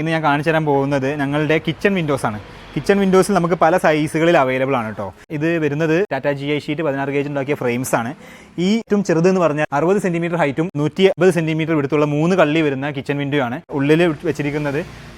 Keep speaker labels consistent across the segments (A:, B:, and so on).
A: ഇന്ന് ഞാൻ കാണിച്ചു തരാൻ പോകുന്നത് ഞങ്ങളുടെ കിച്ചൺ വിൻഡോസ് ആണ്. കിച്ചൺ വിൻഡോസിൽ നമുക്ക് പല സൈസുകളിൽ അവൈലബിൾ ആണ് കേട്ടോ ഇത് വരുന്നത് ടാറ്റ ജി ഐ ഷീറ്റ് പതിനാറ് ഗേജ് ഉണ്ടാക്കിയ ഫ്രെയിംസ് ആണ്. ഈ ഏറ്റവും ചെറുത് എന്ന് പറഞ്ഞാൽ അറുപത് സെന്റിമീറ്റർ ഹൈറ്റും നൂറ്റി അമ്പത് സെന്റിമീറ്റർ വിടുത്തുള്ള മൂന്ന് കള്ളി വരുന്ന കിച്ചൺ വിൻഡോ ആണ് ഉള്ളിൽ വെച്ചിരിക്കുന്നത്.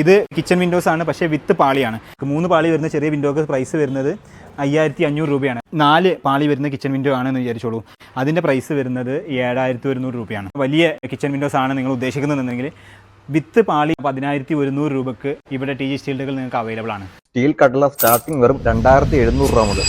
A: ഇത് കിച്ചൺ വിൻഡോസ് ആണ് പക്ഷേ വിത്ത് പാളിയാണ്. മൂന്ന് പാളി വരുന്ന ചെറിയ വിൻഡോക്ക് പ്രൈസ് വരുന്നത് അയ്യായിരത്തി അഞ്ഞൂറ് രൂപയാണ്. നാല് പാളി വരുന്ന കിച്ചൺ വിൻഡോ ആണെന്ന് വിചാരിച്ചോളൂ. അതിന്റെ പ്രൈസ് വരുന്നത് ഏഴായിരത്തി ഒരുന്നൂറ് രൂപയാണ്. വലിയ കിച്ചൺ വിൻഡോസ് ആണ് നിങ്ങൾ ഉദ്ദേശിക്കുന്നതെന്നുണ്ടെങ്കിൽ വിത്ത് പാളി പതിനായിരത്തി ഒരുന്നൂറ് രൂപക്ക് ഇവിടെ ടി ജി സ്റ്റീലുകൾ നിങ്ങൾക്ക് അവൈലബിൾ ആണ്.
B: സ്റ്റീൽ കട്ടള സ്റ്റാർട്ടിംഗ് വെറും രണ്ടായിരത്തി എഴുന്നൂറ് രൂപ മുതൽ.